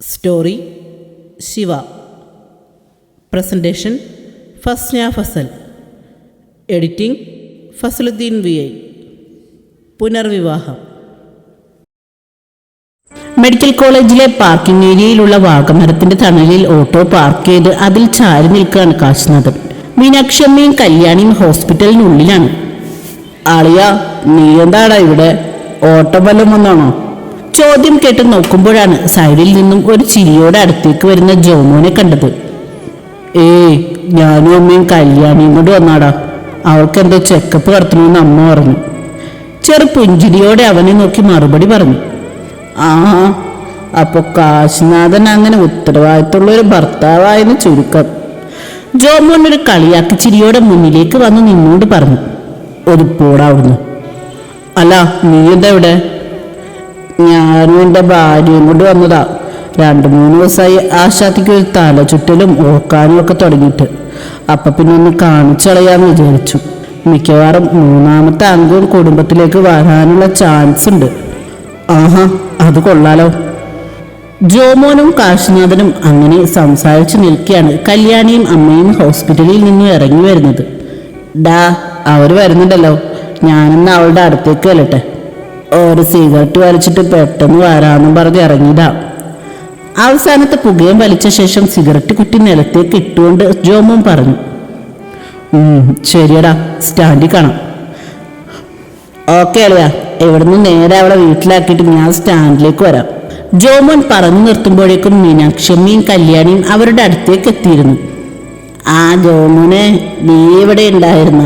Story Shiva presentation Fasna Fasal editing Fasaluddin V I പുനർവിവാഹം medical കോളേജിലെ parking ഏരിയയിലുള്ള വാഗമരത്തിന്റെ തണലിൽ ഓട്ടോ പാർക്ക് ചെയ്ത് അതിൽ ചാരി നിൽക്കുകയാണ് കാശ്നാഥൻ മീനാക്ഷി അമ്മയും കല്യാണിയും ഹോസ്പിറ്റലിനുള്ളിലാണ് ആളിയ നീ എന്താടാ ഇവിടെ? ഓട്ടബലം വന്നാണോ? ചോദ്യം കേട്ട് നോക്കുമ്പോഴാണ് സൈഡിൽ നിന്നും ഒരു ചിരിയോടെ അടുത്തേക്ക് വരുന്ന ജോമോനെ കണ്ടത്. ഏയ് ഞാനും അമ്മയും കല്യാണിയും കൊണ്ട് വന്നാടാ. അവൾക്ക് എന്തോ ചെക്കപ്പ് നടത്തണമെന്ന് അമ്മ പറഞ്ഞു. ചെറു പുഞ്ചിരിയോടെ അവനെ നോക്കി മറുപടി പറഞ്ഞു. ആ അപ്പൊ കാശിനാഥൻ അങ്ങനെ ഉത്തരവാദിത്തമുള്ള ഒരു ഭർത്താവായെന്ന് ചുരുക്കം. ജോമോൻ ഒരു കളിയാക്കി ചിരിയോടെ മുന്നിലേക്ക് വന്ന് നിന്നോട് പറഞ്ഞു. ഒരു പോടാവുന്നു അല്ല നീ എന്താ ഇവിടെ? ഞാനും എന്റെ ഭാര്യയും കൊണ്ട് വന്നതാ. രണ്ട് മൂന്ന് ദിവസമായി ആശാത്തിക്ക് ഒരു തല ചുറ്റലും ഓക്കാനും ഒക്കെ തുടങ്ങിയിട്ട്. അപ്പം പിന്നെ ഒന്ന് കാണിച്ചു കളയാന്ന് വിചാരിച്ചു. മിക്കവാറും മൂന്നാമത്തെ അംഗവും കുടുംബത്തിലേക്ക് വരാനുള്ള ചാൻസ് ഉണ്ട്. ആഹാ അത് കൊള്ളാലോ. ജോമോനും കാശിനാഥനും അങ്ങനെ സംസാരിച്ചു നിൽക്കുകയാണ് കല്യാണിയും അമ്മയും ഹോസ്പിറ്റലിൽ നിന്ന് ഇറങ്ങി വരുന്നത്. ഡാ അവർ വരുന്നുണ്ടല്ലോ. ഞാനിന്ന് അവളുടെ അടുത്തേക്ക് വരട്ടെ ഒരു സിഗരറ്റ് വലിച്ചിട്ട് പെട്ടെന്ന് വരാമെന്നും പറഞ്ഞ് ഇറങ്ങിയതാ. അവസാനത്തെ പുകയും വലിച്ച ശേഷം സിഗരറ്റ് കുട്ടി നിലത്തേക്ക് ഇട്ടുകൊണ്ട് ജോമോൻ പറഞ്ഞു ശരിയടാ സ്റ്റാൻഡിൽ കാണാം. ഓക്കെ അളിയാ. ഇവിടുന്ന് നേരെ അവളെ വീട്ടിലാക്കിയിട്ട് ഞാൻ സ്റ്റാൻഡിലേക്ക് വരാം. ജോമോൻ പറഞ്ഞു നിർത്തുമ്പോഴേക്കും മീനാക്ഷമ്മയും കല്യാണിയും അവരുടെ അടുത്തേക്ക് എത്തിയിരുന്നു. ആ ജോമോനെ നീ ഇവിടെ ഉണ്ടായിരുന്ന?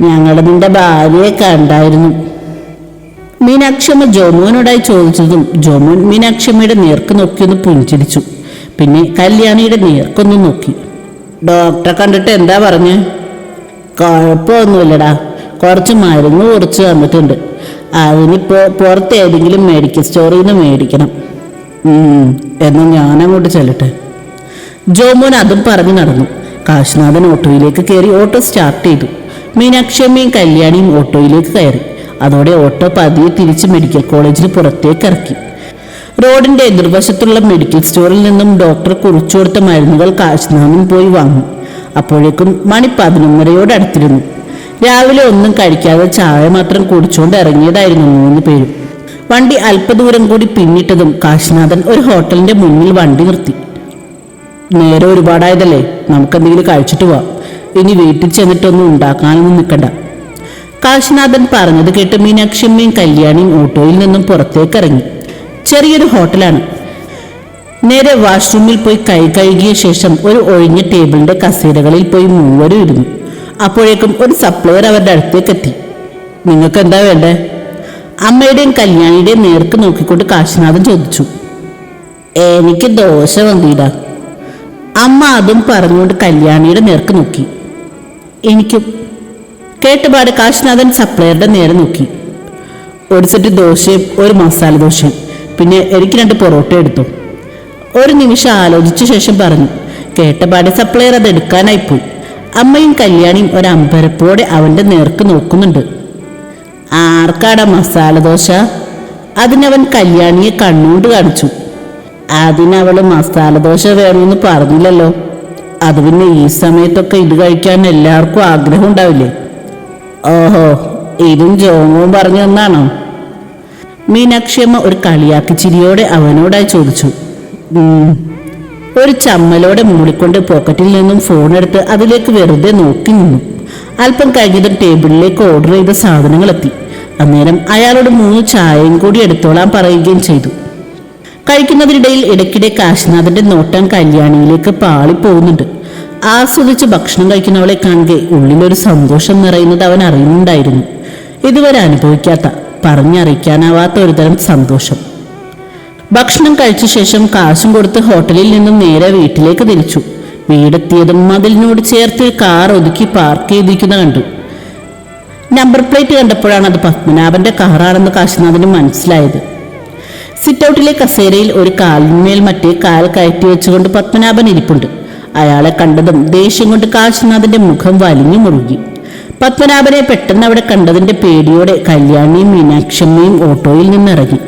ഞങ്ങൾ നിന്റെ ഭാര്യയെ കണ്ടായിരുന്നു. മീനാക്ഷമ്മ ജോമോനോടായി ചോദിച്ചതും ജോമോൻ മീനാക്ഷമ്മയുടെ നേർക്ക് നോക്കിയൊന്ന് പുഞ്ചിരിച്ചു. പിന്നെ കല്യാണിയുടെ നേർക്കൊന്ന് നോക്കി. ഡോക്ടറെ കണ്ടിട്ട് എന്താ പറഞ്ഞ്? കുഴപ്പമൊന്നുമില്ലടാ. കുറച്ച് മരുന്ന് കുറച്ച് തന്നിട്ടുണ്ട്. അതിനിപ്പോൾ പുറത്ത് ഏതെങ്കിലും മെഡിക്കൽ സ്റ്റോറിൽ നിന്ന് മേടിക്കണം. എന്ന് ഞാൻ ഞാനങ്ങോട്ട് ചെല്ലട്ടെ. ജോമോൻ അതും പറഞ്ഞു നടന്നു. കാശ്നാഥൻ ഓട്ടോയിലേക്ക് കയറി ഓട്ടോ സ്റ്റാർട്ട് ചെയ്തു. മീനാക്ഷമ്മയും കല്യാണിയും ഓട്ടോയിലേക്ക് കയറി. അതോടെ ഓട്ടോ പതിയെ തിരിച്ച് മെഡിക്കൽ കോളേജിന് പുറത്തേക്ക് ഇറക്കി. റോഡിന്റെ എതിർവശത്തുള്ള മെഡിക്കൽ സ്റ്റോറിൽ നിന്നും ഡോക്ടർ കുറിച്ചു കൊടുത്ത മരുന്നുകൾ കാശ്നാമിൽ പോയി വാങ്ങി. അപ്പോഴേക്കും മണി പതിനൊന്നരയോട് അടുത്തിരുന്നു രാവിലെ ഒന്നും കഴിക്കാതെ ചായ മാത്രം കുടിച്ചുകൊണ്ട് ഇറങ്ങിയതായിരുന്നു മൂന്ന് പേരും. വണ്ടി അല്പദൂരം കൂടി പിന്നിട്ടതും കാശിനാഥൻ ഒരു ഹോട്ടലിന്റെ മുന്നിൽ വണ്ടി നിർത്തി. നേരെ ഒരുപാടായതല്ലേ? നമുക്കെന്തെങ്കിലും കഴിച്ചിട്ട് പോവാം ഇനി വീട്ടിൽ ചെന്നിട്ടൊന്നും ഉണ്ടാക്കാനൊന്നും നിൽക്കണ്ട കാശിനാഥൻ പറഞ്ഞത് കേട്ട് മീനാക്ഷിയമ്മയും കല്യാണിയും ഓട്ടോയിൽ നിന്നും പുറത്തേക്ക് ഇറങ്ങി ചെറിയൊരു ഹോട്ടലാണ്. നേരെ വാഷ്റൂമിൽ പോയി കൈ കഴുകിയ ശേഷം ഒരു ഒഴിഞ്ഞ ടേബിളിന്റെ കസേരകളിൽ പോയി മൂവരും ഇരുന്നു. അപ്പോഴേക്കും ഒരു സപ്ലയർ അവരുടെ അടുത്തേക്ക് എത്തി. നിങ്ങൾക്ക് എന്താ വേണ്ടേ? അമ്മയുടെയും കല്യാണിയുടെയും നേർക്ക് നോക്കിക്കൊണ്ട് കാശിനാഥൻ ചോദിച്ചു. എനിക്ക് ദോശ വന്നിടാ അമ്മ അതും പറഞ്ഞുകൊണ്ട് കല്യാണിയുടെ നേർക്ക് നോക്കി. എനിക്കും കേട്ടുപാട് കാശ്നാഥൻ സപ്ലയറുടെ നേരെ നോക്കി. ഒരു സെറ്റ് ദോശയും ഒരു മസാല ദോശയും പിന്നെ എനിക്ക് രണ്ട് പൊറോട്ട എടുത്തു. ഒരു നിമിഷം ആലോചിച്ച ശേഷം പറഞ്ഞു കേട്ടപാട് സപ്ലയർ അത് എടുക്കാനായിപ്പോയി അമ്മയും കല്യാണിയും ഒരു അമ്പരപ്പോടെ അവന്റെ നേർക്ക് നോക്കുന്നുണ്ട്. ആർക്കാടാ മസാല ദോശ? അതിനവൻ കല്യാണിയെ കണ്ണുകൊണ്ട് കാണിച്ചു. അതിനവൾ മസാല ദോശ വേണമെന്ന് പറഞ്ഞില്ലല്ലോ. അത് പിന്നെ ഈ സമയത്തൊക്കെ ഇത് കഴിക്കാൻ എല്ലാവർക്കും ആഗ്രഹം ഉണ്ടാവില്ലേ? ഓഹോ ഇതും ജോമവും പറഞ്ഞു തന്നാണോ മീനാക്ഷിയമ്മ ഒരു കളിയാക്കി ചിരിയോടെ അവനോടായി ചോദിച്ചു. ഒരു ചമ്മലോടെ മൂടിക്കൊണ്ട് പോക്കറ്റിൽ നിന്നും ഫോൺ എടുത്ത് അതിലേക്ക് വെറുതെ നോക്കി നിന്നു. അല്പം കഴിഞ്ഞതും ടേബിളിലേക്ക് ഓർഡർ ചെയ്ത സാധനങ്ങൾ എത്തി. അന്നേരം അയാളോട് മൂന്ന് ചായയും കൂടി എടുത്തോളാൻ പറയുകയും ചെയ്തു. കഴിക്കുന്നതിനിടയിൽ ഇടയ്ക്കിടെ കാശിനാഥന്റെ നോട്ടം കല്യാണിയിലേക്ക് പാളിപ്പോകുന്നുണ്ട്. ആസ്വദിച്ച് ഭക്ഷണം കഴിക്കുന്നവളെ കാണുകെ ഉള്ളിലൊരു സന്തോഷം നിറയുന്നത് അവൻ അറിയുന്നുണ്ടായിരുന്നു. ഇതുവരെ അനുഭവിക്കാത്ത പറഞ്ഞറിയിക്കാനാവാത്ത ഒരുതരം സന്തോഷം. ഭക്ഷണം കഴിച്ച ശേഷം കാശും കൊടുത്ത് ഹോട്ടലിൽ നിന്നും നേരെ വീട്ടിലേക്ക് തിരിച്ചു. വീടെത്തിയതും മതിലിനോട് ചേർത്ത് കാർ ഒതുക്കി പാർക്ക് ചെയ്തിരിക്കുന്ന കണ്ടു. നമ്പർ പ്ലേറ്റ് കണ്ടപ്പോഴാണ് അത് പത്മനാഭന്റെ കാറാണെന്ന് കാശിനാഥന് മനസ്സിലായത്. സിറ്റൗട്ടിലെ കസേരയിൽ ഒരു കാലിന്മേൽ മറ്റേ കാൽ കയറ്റി വെച്ചുകൊണ്ട് പത്മനാഭൻ ഇരിപ്പുണ്ട്. അയാളെ കണ്ടതും ദേഷ്യം കൊണ്ട് കാശിനാഥന്റെ മുഖം വലിഞ്ഞു മുറുകി. പത്മനാഭനെ പെട്ടെന്ന് അവിടെ കണ്ടതിന്റെ പേടിയോടെ കല്യാണിയും മീനാക്ഷമ്മയും ഓട്ടോയിൽ നിന്നിറങ്ങി.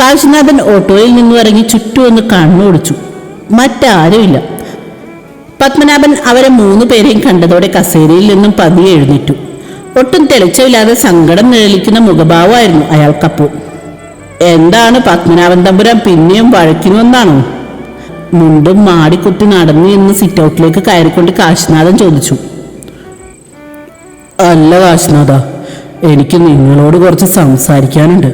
കാശിനാഥൻ ഓട്ടോയിൽ നിന്നും ഇറങ്ങി ചുറ്റും ഒന്ന് കണ്ണോടിച്ചു മറ്റാരുമില്ല പത്മനാഭൻ അവരെ മൂന്ന് പേരെയും കണ്ടതോടെ കസേരയിൽ നിന്നും പതിയെ എഴുന്നേറ്റു. ഒട്ടും തെളിച്ചമില്ലാതെ സങ്കടം നിഴലിക്കുന്ന മുഖഭാവമായിരുന്നു അയാൾക്കപ്പോൾ. എന്താണ് പത്മനാഭൻ തമ്പുരാൻ പിന്നെയും വഴക്കിനുവെന്നാണോ മുണ്ടും മാടിക്കുട്ടി നടന്നു എന്ന് സിറ്റ് ഔട്ടിലേക്ക് കയറിക്കൊണ്ട് കാശിനാഥൻ ചോദിച്ചു. അല്ല കാശിനാഥ എനിക്ക് നിങ്ങളോട് കുറച്ച് സംസാരിക്കാനുണ്ട്.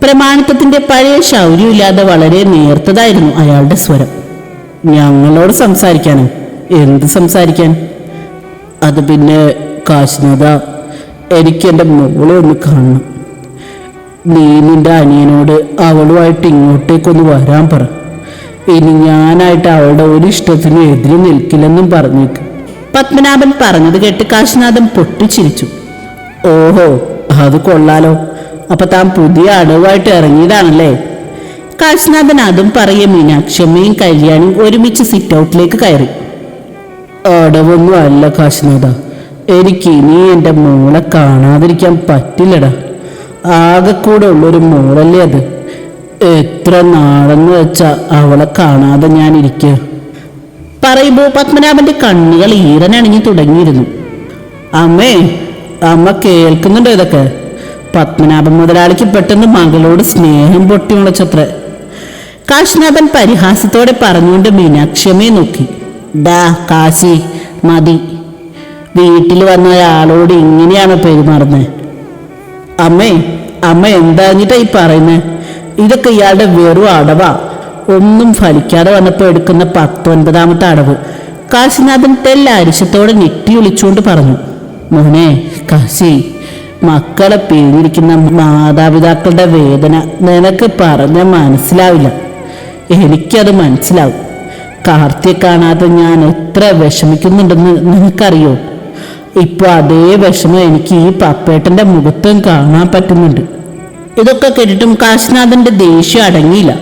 പ്രമാണിത്വത്തിന്റെ പഴയ ശൗര്യമില്ലാതെ വളരെ നേർത്തതായിരുന്നു അയാളുടെ സ്വരം. ഞങ്ങളോട് സംസാരിക്കാനോ? എന്ത് സംസാരിക്കാൻ? അത് പിന്നെ കാശിനാഥ എനിക്ക് എന്റെ മോളെ ഒന്ന് കാണണം. നീ നിന്റെ അനിയനോട് അവളുമായിട്ട് ഇങ്ങോട്ടേക്കൊന്ന് വരാൻ പറ. ഇനി ഞാനായിട്ട് അവളുടെ ഒരു ഇഷ്ടത്തിന് എതിര് നിൽക്കില്ലെന്നും പറഞ്ഞേക്ക്. പത്മനാഭൻ പറഞ്ഞത് കേട്ട് കാശിനാഥൻ പൊട്ടിച്ചിരിച്ചു. ഓഹോ അത് കൊള്ളാലോ. അപ്പൊ താൻ പുതിയ അടവായിട്ട് ഇറങ്ങിയതാണല്ലേ? കാശിനാഥൻ അതും പറയ മീനാക്ഷമ്മയും കല്യാണിയും ഒരുമിച്ച് സിറ്റ് ഔട്ടിലേക്ക് കയറി. അടവൊന്നും അല്ല കാശിനാഥ. എനിക്ക് ഇനി എന്റെ മോളെ കാണാതിരിക്കാൻ പറ്റില്ലടാ. ആകെ കൂടെ ഉള്ളൊരു മോളല്ലേ അത്? എത്ര നാളെന്ന് വെച്ചാ അവളെ കാണാതെ ഞാൻ ഇരിക്കുക പറയുമ്പോ പത്മനാഭന്റെ കണ്ണുകൾ ഈറനണിഞ്ഞു തുടങ്ങിയിരുന്നു. അമ്മേ അമ്മ കേൾക്കുന്നുണ്ടോ ഇതൊക്കെ? പത്മനാഭൻ മുതലാളിക്ക് പെട്ടെന്ന് മകളോട് സ്നേഹം പൊട്ടി മുളച്ചത്ര കാശിനാഥൻ പരിഹാസത്തോടെ പറഞ്ഞുകൊണ്ട് മീനാക്ഷിയമ്മയെ നോക്കി. ഡാ കാശി മതി. വീട്ടിൽ വന്ന ഒരാളോട് ഇങ്ങനെയാണോ പെരുമാറുന്നത് അമ്മേ അമ്മ എന്താഞ്ഞിട്ടാ ഈ പറയുന്നത് ഇതൊക്കെ ഇയാളുടെ വെറും അടവാ. ഒന്നും ഫലിക്കാതെ വന്നപ്പോൾ എടുക്കുന്ന പത്തൊൻപതാമത്തെ അടവ്. കാശിനാഥൻ തെല്ല അരിശത്തോടെ ഞെട്ടി വിളിച്ചുകൊണ്ട് പറഞ്ഞു മോനെ കാശി മക്കളെ പിരിഞ്ഞിരിക്കുന്ന മാതാപിതാക്കളുടെ വേദന നിനക്ക് പറഞ്ഞ മനസ്സിലാവില്ല. എനിക്കത് മനസ്സിലാവും. കാർത്തിയെ കാണാതെ ഞാൻ എത്ര വിഷമിക്കുന്നുണ്ടെന്ന് നിനക്കറിയോ? ഇപ്പൊ അതേ വിഷമം എനിക്ക് ഈ പപ്പേട്ടന്റെ മുഖത്തും കാണാൻ പറ്റുന്നുണ്ട്. ഇതൊക്കെ കേട്ടിട്ടും കാശിനാഥന്റെ ദേഷ്യം അടങ്ങിയില്ല.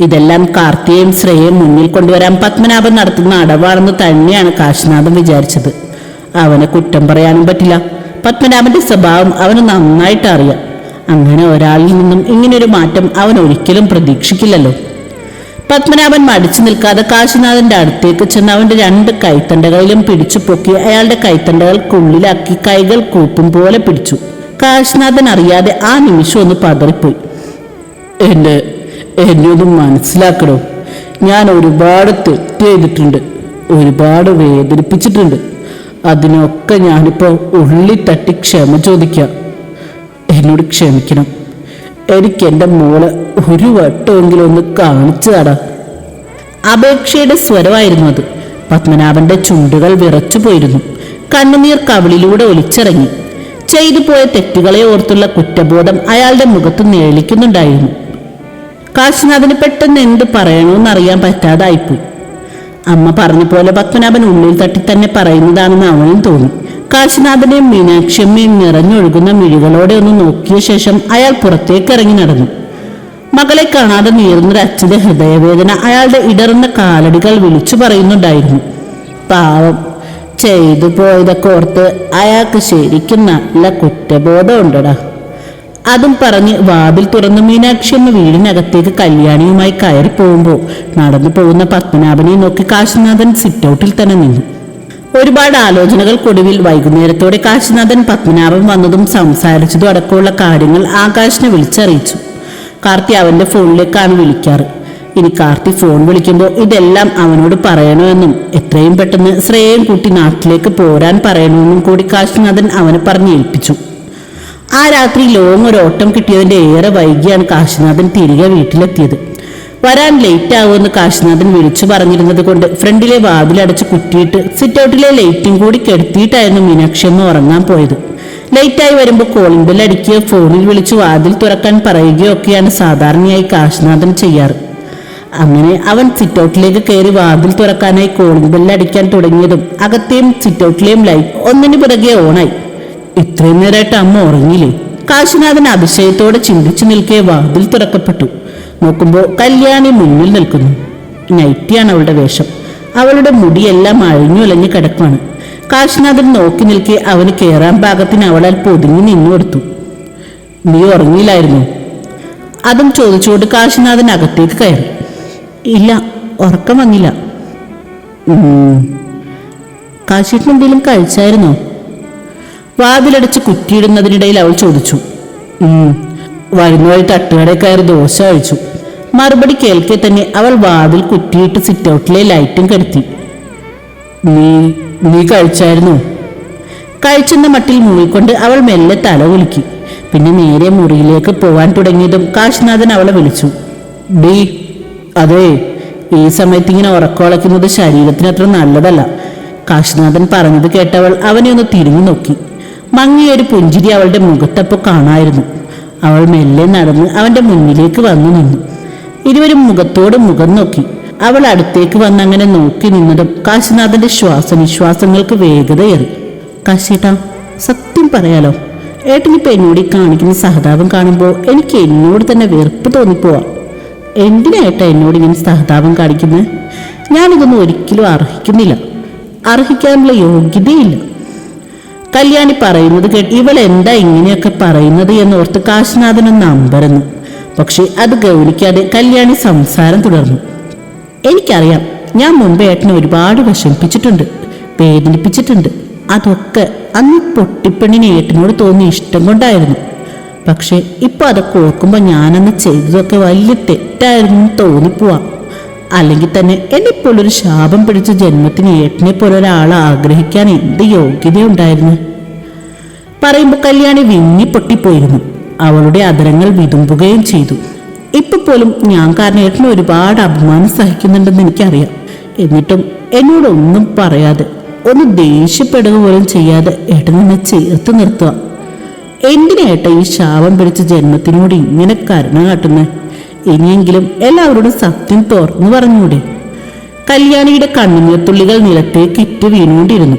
ഇതെല്ലാം കാർത്തികയും ശ്രേയയും മുന്നിൽ കൊണ്ടുവരാൻ പത്മനാഭൻ നടത്തുന്ന അടവാണെന്ന് തന്നെയാണ് കാശിനാഥൻ വിചാരിച്ചത്. അവനെ കുറ്റം പറയാനും പറ്റില്ല. പത്മനാഭന്റെ സ്വഭാവം അവന് നന്നായിട്ട് അറിയാം. അങ്ങനെ ഒരാളിൽ നിന്നും ഇങ്ങനൊരു മാറ്റം അവൻ ഒരിക്കലും പ്രതീക്ഷിക്കില്ലല്ലോ. പത്മനാഭൻ മടിച്ചു നിൽക്കാതെ കാശിനാഥന്റെ അടുത്തേക്ക് ചെന്ന് അവന്റെ രണ്ട് കൈത്തണ്ടകളിലും പിടിച്ചു പൊക്കി അയാളുടെ കൈത്തണ്ടകൾക്കുള്ളിലാക്കി കൈകൾ കൂപ്പും പോലെ പിടിച്ചു. കാശിനാഥൻ അറിയാതെ ആ നിമിഷം ഒന്ന് പതറിപ്പോയി. എന്റെ എന്നെ ഒന്ന് മനസ്സിലാക്കണോ ഞാൻ ഒരുപാട് തെറ്റ് ചെയ്തിട്ടുണ്ട് ഒരുപാട് വേദനിപ്പിച്ചിട്ടുണ്ട്. അതിനൊക്കെ ഞാനിപ്പോൾ ഉള്ളി തട്ടി ക്ഷമ ചോദിക്കാം. എന്നോട് ക്ഷമിക്കണം. എനിക്ക് എന്റെ മോളെ ഒരു വട്ടമെങ്കിലും ഒന്ന് കാണിച്ചു തടാ അപേക്ഷയുടെ സ്വരമായിരുന്നു അത്. പത്മനാഭന്റെ ചുണ്ടുകൾ വിറച്ചു പോയിരുന്നു. കണ്ണുനീർ കവിളിലൂടെ ഒലിച്ചിറങ്ങി. ചെയ്തു പോയ തെറ്റുകളെ ഓർത്തുള്ള കുറ്റബോധം അയാളുടെ മുഖത്ത് നേളിക്കുന്നുണ്ടായിരുന്നു കാശിനാഥന് പെട്ടെന്ന് എന്ത് പറയണമെന്നറിയാൻ പറ്റാതായിപ്പോയി. അമ്മ പറഞ്ഞ പോലെ പത്മനാഭൻ ഉള്ളിൽ തട്ടി തന്നെ പറയുന്നതാണെന്ന് അവനും തോന്നി. കാശിനാഥനെയും മീനാക്ഷിയമ്മയും നിറഞ്ഞൊഴുകുന്ന മിഴികളോടെ ഒന്ന് നോക്കിയ ശേഷം അയാൾ പുറത്തേക്ക് ഇറങ്ങി നടന്നു. മകളെ കാണാതെ നീറുന്നൊരു അച്ഛന്റെ ഹൃദയവേദന അയാളുടെ ഇടറുന്ന കാലടികൾ വിളിച്ചു പറയുന്നുണ്ടായിരുന്നു. പാവം ചെയ്തു പോയതൊക്കെ ഓർത്ത് അയാൾക്ക് ശരിക്കും നല്ല കുറ്റബോധം ഉണ്ടടാ അതും പറഞ്ഞ് വാതിൽ തുറന്ന് മീനാക്ഷി എന്ന വീടിനകത്തേക്ക് കല്യാണിയുമായി കയറി പോകുമ്പോൾ നടന്നു പോകുന്ന പത്മനാഭനെ നോക്കി കാശിനാഥൻ സിറ്റൗട്ടിൽ തന്നെ നിന്നു. ഒരുപാട് ആലോചനകൾക്കൊടുവിൽ വൈകുന്നേരത്തോടെ കാശിനാഥൻ പത്മനാഭൻ വന്നതും സംസാരിച്ചതും അടക്കമുള്ള കാര്യങ്ങൾ ആകാശിനെ വിളിച്ചറിയിച്ചു. കാർത്തി അവന്റെ ഫോണിലേക്കാണ് വിളിക്കാറ്. ഇനി കാർത്തി ഫോൺ വിളിക്കുമ്പോൾ ഇതെല്ലാം അവനോട് പറയണമെന്നും എത്രയും പെട്ടെന്ന് ശ്രേയം കൂട്ടി നാട്ടിലേക്ക് പോരാൻ പറയണമെന്നും കൂടി കാശിനാഥൻ അവനെ പറഞ്ഞു ഏൽപ്പിച്ചു. ആ രാത്രി ലോങ് ഒരു ഓട്ടം കിട്ടിയതിന്റെ ഏറെ വൈകിയാണ് കാശിനാഥൻ തിരികെ വീട്ടിലെത്തിയത്. വരാൻ ലേറ്റ് ആവുമെന്ന് കാശിനാഥൻ വിളിച്ചു പറഞ്ഞിരുന്നത് കൊണ്ട് ഫ്രണ്ടിലെ വാതിലടച്ച് കുറ്റിയിട്ട് സിറ്റൗട്ടിലെ ലൈറ്റും കൂടി കെടുത്തിയിട്ടായിരുന്നു മീനാക്ഷമ്മ ഉറങ്ങാൻ പോയത്. ലേറ്റായി വരുമ്പോൾ കോളിംഗ് ബെൽ അടിക്കുകയോ ഫോണിൽ വിളിച്ച് വാതിൽ തുറക്കാൻ പറയുകയോ ഒക്കെയാണ് സാധാരണയായി കാശിനാഥൻ ചെയ്യാറ്. അങ്ങനെ അവൻ സിറ്റൗട്ടിലേക്ക് കയറി വാതിൽ തുറക്കാനായി കോളിംഗ് ബെല്ല് അടിക്കാൻ തുടങ്ങിയതും അകത്തെയും സിറ്റൗട്ടിലെയും ലൈറ്റ് ഒന്നിനു പിറകെ ഓണായി ഇത്രയും നേരമായിട്ട് അമ്മ ഉറങ്ങിയില്ലേ? കാശിനാഥൻ അതിശയത്തോടെ ചിന്തിച്ചു നിൽക്കേ വാതിൽ തുറക്കപ്പെട്ടു. നോക്കുമ്പോൾ കല്യാണി മുന്നിൽ നിൽക്കുന്നു. നൈറ്റിയാണ് അവളുടെ വേഷം. അവളുടെ മുടിയെല്ലാം അഴിഞ്ഞു അലഞ്ഞു കിടക്കുവാണ്. കാശിനാഥൻ നോക്കി നിൽക്കെ അവന് കയറാൻ പാകത്തിന് അവളാൽ പൊതുങ്ങി നിന്നു കൊടുത്തു. നീ ഉറങ്ങിയില്ലായിരുന്നു? അതും ചോദിച്ചുകൊണ്ട് കാശിനാഥൻ അകത്തേക്ക് കയറി. ഇല്ല ഉറക്കം വന്നില്ല. കാശിട്ട് എന്തെങ്കിലും കഴിച്ചായിരുന്നോ? വാതിലടച്ച് കുറ്റിയിടുന്നതിനിടയിൽ അവൾ ചോദിച്ചു. "ഉം, വരുന്ന വഴി തട്ടുകടയിൽ കയറി ദോശ കഴിച്ചു. മറുപടി കേൾക്കെ തന്നെ അവൾ വാതിൽ കുറ്റിയിട്ട് സിറ്റൗട്ടിലെ ലൈറ്റും കെടുത്തി. നീ നീ കഴിച്ചായിരുന്നു? കഴിച്ചെന്ന മട്ടിൽ മൂളിക്കൊണ്ട് അവൾ മെല്ലെ തല കുലുക്കി. പിന്നെ നേരെ മുറിയിലേക്ക് പോവാൻ തുടങ്ങിയതും കാശിനാഥൻ അവളെ വിളിച്ചു. ഡി അതെ ഈ സമയത്ത് ഇങ്ങനെ ഉറക്കമുളയ്ക്കുന്നത് ശരീരത്തിന് അത്ര നല്ലതല്ല കാശിനാഥൻ പറഞ്ഞത് കേട്ടവൾ അവനെ ഒന്ന് തിരിഞ്ഞു നോക്കി. മങ്ങിയൊരു പുഞ്ചിരി അവളുടെ മുഖത്തപ്പോൾ കാണായിരുന്നു. അവൾ മെല്ലെ നടന്ന് അവന്റെ മുന്നിലേക്ക് വന്നു നിന്നു. ഇരുവരും മുഖത്തോട് മുഖം നോക്കി. അവൾ അടുത്തേക്ക് വന്ന് അങ്ങനെ നോക്കി നിന്നതും കാശിനാഥന്റെ ശ്വാസനിശ്വാസങ്ങൾക്ക് വേഗതയേറി. കാശിട്ടാ സത്യം പറയാലോ. ഏട്ടനിപ്പോ എന്നോട് ഈ കാണിക്കുന്ന സഹതാപം കാണുമ്പോൾ എനിക്ക് എന്നോട് തന്നെ വെറുപ്പ് തോന്നിപ്പോവാ. എന്തിനാ എന്നോട് ഇങ്ങനെ സഹതാപം കാണിക്കുന്നത് ഞാനിതൊന്നും ഒരിക്കലും അർഹിക്കുന്നില്ല. അർഹിക്കാനുള്ള യോഗ്യതയില്ല. കല്യാണി പറയുന്നത് കേട്ട് ഇവൾ എന്താ ഇങ്ങനെയൊക്കെ പറയുന്നത് എന്നോർത്ത് കാശിനാഥനൊന്ന് അമ്പരന്നു. പക്ഷെ അത് ഗൗനിക്കാതെ കല്യാണി സംസാരം തുടർന്നു. എനിക്കറിയാം ഞാൻ മുമ്പേ ഏട്ടനെ ഒരുപാട് വിഷമിപ്പിച്ചിട്ടുണ്ട് വേദനിപ്പിച്ചിട്ടുണ്ട്. അതൊക്കെ അന്ന് പൊട്ടിപ്പെണ്ണിന് ഏട്ടനോട് തോന്നിയ ഇഷ്ടം കൊണ്ടായിരുന്നു. പക്ഷെ ഇപ്പൊ അതൊക്കെ ഓർക്കുമ്പോൾ ഞാനന്ന് ചെയ്തതൊക്കെ വലിയ തെറ്റായിരുന്നു തോന്നിപ്പോവാം. അല്ലെങ്കിൽ തന്നെ എന്നെപ്പോലൊരു ശാപം പിടിച്ച ജന്മത്തിന് ഏട്ടനെ പോലെ ഒരാളെ ആഗ്രഹിക്കാൻ എന്ത് യോഗ്യതയുണ്ടായിരുന്നു? പറയുമ്പോൾ കല്യാണി വിങ്ങി പൊട്ടിപ്പോയിരുന്നു. അവളുടെ അതരങ്ങൾ വിതുമ്പുകയും ചെയ്തു. ഇപ്പൊ പോലും ഞാൻ കാരണം ഏട്ടന് ഒരുപാട് അഭിമാനം സഹിക്കുന്നുണ്ടെന്ന് എനിക്കറിയാം. എന്നിട്ടും എന്നോട് ഒന്നും പറയാതെ ഒന്ന് ദേഷ്യപ്പെടുക പോലും ചെയ്യാതെ ഏട്ടൻ എന്നെ ചേർത്ത് നിർത്തുക. എന്തിനേട്ട ഈ ശാപം പിടിച്ച ജന്മത്തിനോട് ഇങ്ങനെ കരുണ കാട്ടുന്നത് ഇനിയെങ്കിലും എല്ലാവരോടും സത്യം തുറന്നു പറഞ്ഞൂടെ. കല്യാണിയുടെ കണ്ണുനീർത്തുള്ളികൾ നിലത്തേക്ക് ഇറ്റ് വീണുകൊണ്ടിരുന്നു.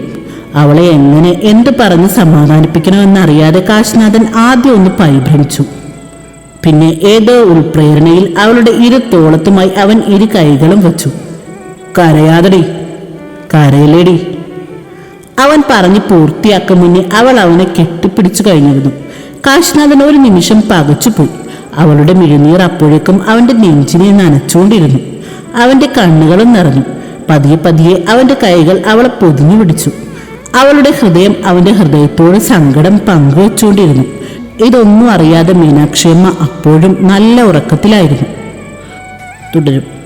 അവളെ എങ്ങനെ എന്ത് പറഞ്ഞ് സമാധാനിപ്പിക്കണമെന്നറിയാതെ കാശിനാഥൻ ആദ്യം ഒന്ന് പരിഭ്രമിച്ചു. പിന്നെ ഏതോ ഉൾപ്രേരണയിൽ അവളുടെ ഇരു തോളത്തുമായി അവൻ ഇരു കൈകളും വച്ചു. കരയാതടി കരയിലേടി അവൻ പറഞ്ഞ് പൂർത്തിയാക്കും മുന്നേ അവൾ അവനെ കെട്ടിപ്പിടിച്ചു കഴിഞ്ഞിരുന്നു. കാശ്നാഥൻ ഒരു നിമിഷം പകച്ചുപോയി. അവളുടെ മിഴുനീർ അപ്പോഴേക്കും അവന്റെ നെഞ്ചിനെ നനച്ചുകൊണ്ടിരുന്നു. അവന്റെ കണ്ണുകളും നിറഞ്ഞു. പതിയെ പതിയെ അവന്റെ കൈകൾ അവളെ പൊതിഞ്ഞു പിടിച്ചു. അവളുടെ ഹൃദയം അവന്റെ ഹൃദയത്തോട് സങ്കടം പങ്കുവച്ചുകൊണ്ടിരുന്നു. ഇതൊന്നും അറിയാതെ മീനാക്ഷിയമ്മ അപ്പോഴും നല്ല ഉറക്കത്തിലായിരുന്നു. തുടരും.